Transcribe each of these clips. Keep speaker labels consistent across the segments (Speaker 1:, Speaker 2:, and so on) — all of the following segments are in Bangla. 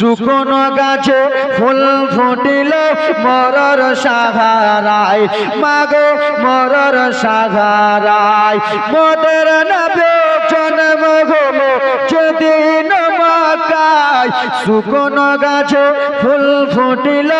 Speaker 1: শুকনো গাছে ফুল ফুটিল মরর সাহারায় মাগো মরর সাহারায় মোদের নবে জন্ম হলো যেদিন মাকায় শুকনো গাছে ফুল ফুটিল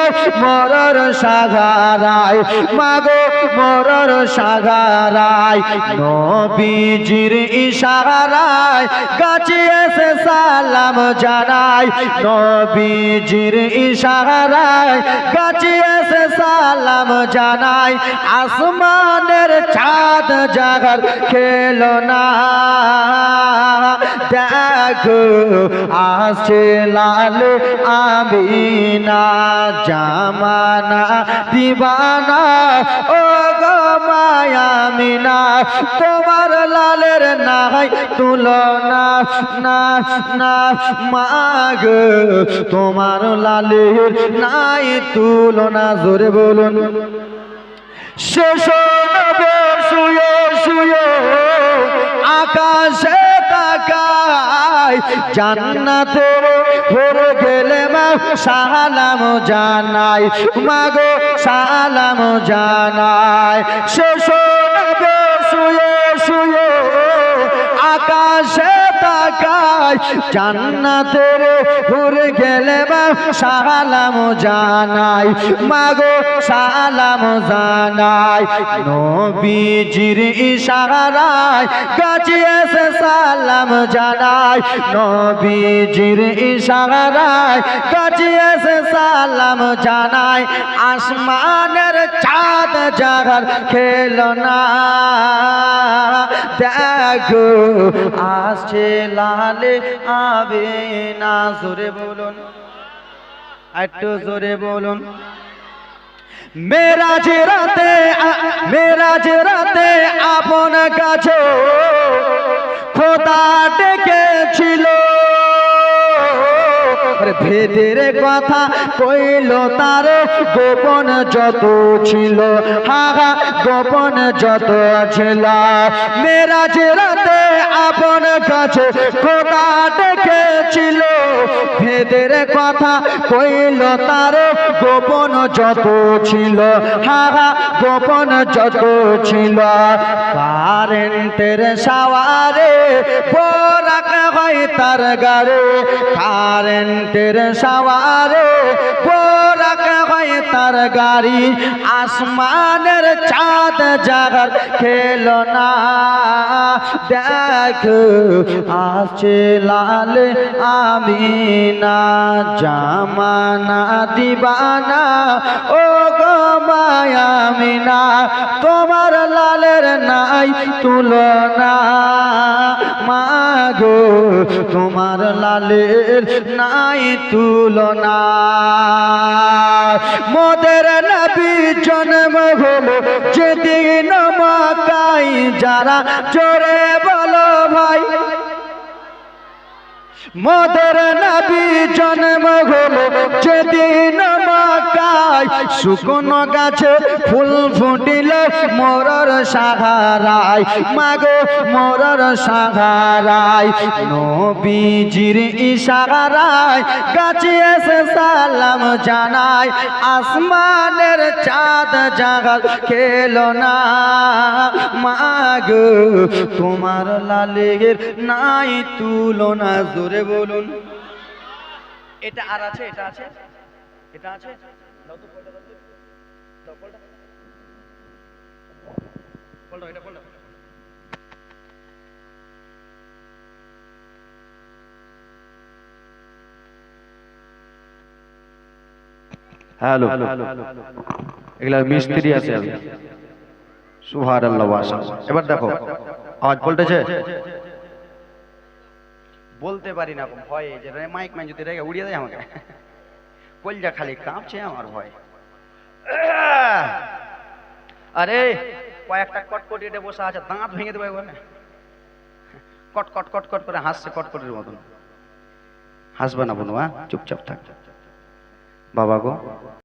Speaker 1: মরর সাহারায় মাগো মরর সাহারায় নবীজির ইশারায় গাছে এসে সালাম জানাই নবীজির ইশারায় গাছে এসে সালাম জানাই আসমানের চাঁদ জাগার খেলো না। দেখো আসছে লাল আমিনা, জামানা, দিবানা ও গো মায়ামিনা তোমার লালের নাই তুলনা, না না, মাগ, তোমার লালের নাই তুলনা, জোরে বলুন। শেষ জান্নাতের ভরে গেলে মা সালাম জানাই। মাগো সালাম জানাই। নবে শুয়ে শুয়ে। আকাশে তাকাই জান্নাতের ঘুরে গেলে বা সালাম জানাই। মাগো, সালাম জানাই। নবীজির ইশারায় গাছি এসে সালাম জানাই। নবীজির ইশারায় এসে সালাম জানাই। আসমানের চাঁদ জাগার খেলনা দেখো আসছে লালে আবে না, জোরে বলুন। একটু জোরে বলুন। মেরাজ রাতে মেরাজ রাতে আপন কাছে খোদা ডেকেছিল ভেদের কথা কইল তার গোপন যত ছিল হা গোপন যত ছিল। মেরাজ রাতে আপন কাছে খোদা ডেকেছিল। ভেদের কথা কইল তার গোপন যত ছিল। হাগা গোপন যত ছিল। কারেন্টের সাওয়ারে পরাকা হয় তার গারে। কারেন্টের সাওয়ারে হয় তার গাড়ি। আসমানের চাঁদ জাগার খেলো না। দেখ, আছে লাল আমিনা, জামানা, দিবানা। ও তোমার লালের নাই তুলনা। মাগো, তোমার লালের নাই তুলনা। মোদের নবী জন্ম হলো যেদিন মাকাই যারা জোরে বলো ভাই। মোদের নবী জন্ম হলো যেদিন মাকাই শুকনো গাছে ফুল ফুটিল মোরর সাহারায়। মাগো, মোরর সাহারায়। নবীজির ইশারায় গাছে এসে সালাম জানাই আসমানের চাঁদ জাগাল খেলো না। মাগো, তোমার লালের নাই তুলনা। জোরে বলুন। এটা আর আছে, এটা আছে? এটা আছে? দাও তো পলটা দাও দাও পলটা। পলটা, এটা পলটা।
Speaker 2: হ্যালো। এগুলা মিস্ত্রি আছে আমি সুহার আল্লাহ এবার দেখো আওয়াজ পল্টেছে বলতে পারি না ভয়ে যে রে মাইক ম্যান যদি রেগে উড়িয়ে দেয় আমাকে। কলজা খালি কাঁপছে আমার ভয়। আরে, কয়েকটা কটকটি এটা বসে আছে, দাঁত ভেঙে দেবে একবার কটকট কট কট কট করে হাসছে কটকটির মতন। হাসবে না বন্ধু হ্যাঁ? চুপচাপ থাক। বাবা গো।